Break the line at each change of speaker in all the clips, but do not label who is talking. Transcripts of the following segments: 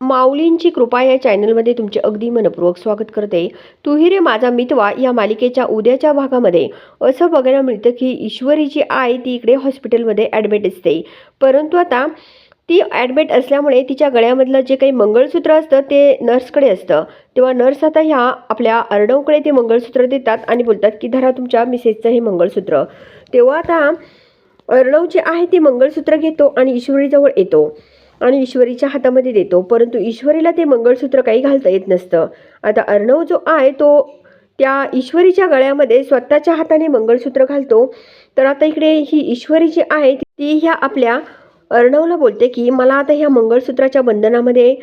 माऊलींची कृपा या चॅनलमध्ये तुमचे अगदी मनपूर्वक स्वागत करते. तुही रे माझा मितवा या मालिकेच्या उद्याच्या भागामध्ये. असं बघायला मिळतं की ईश्वरीची आई ती इकडे हॉस्पिटलमध्ये ॲडमिट असते. परंतु आता ती ॲडमिट असल्यामुळे तिच्या गळ्यामधलं जे काही मंगळसूत्र असतं ते नर्सकडे असतं. तेव्हा नर्स आता ह्या आपल्या अर्णवकडे ते मंगळसूत्र देतात आणि बोलतात की धरा तुमच्या मिसेसचं हे मंगळसूत्र. तेव्हा आता अर्णव जे आहे ते मंगळसूत्र घेतो आणि ईश्वरीजवळ येतो. आणि ईश्वरीच्या हातामध्ये देतो. परंतु ईश्वरीला ते मंगळसूत्र काही घालता येत नसतं. आता अर्णव जो आहे तो त्या ईश्वरीच्या गळ्यामध्ये स्वतःच्या हाताने मंगळसूत्र घालतो. तर आता इकडे ही ईश्वरी जी आहे ती ह्या आपल्या अर्णवला बोलते की मला आता ह्या मंगळसूत्राच्या बंधनामध्ये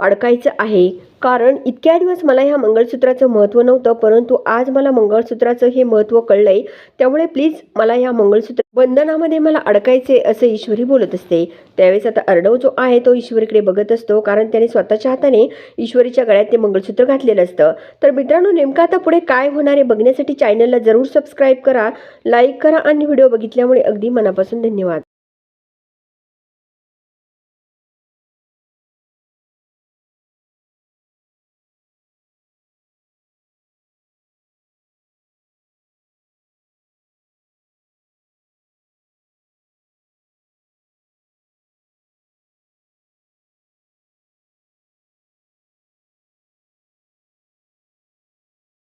अडकायचं आहे. कारण इतक्या दिवस मला ह्या मंगळसूत्राचं महत्त्व नव्हतं परंतु आज मला मंगळसूत्राचं हे महत्त्व कळलंय. त्यामुळे प्लीज मला ह्या मंगळसूत्र बंधनामध्ये मला अडकायचे असं ईश्वरी बोलत असते. त्यावेळेस आता अर्णव जो आहे तो ईश्वरीकडे बघत असतो कारण त्याने स्वतःच्या हाताने ईश्वरीच्या गळ्यात ते मंगळसूत्र घातलेलं असतं. तर मित्रांनो नेमकं आता पुढे काय होणार आहे बघण्यासाठी चॅनलला जरूर सबस्क्राईब करा लाईक करा आणि व्हिडिओ बघितल्यामुळे अगदी मनापासून धन्यवाद.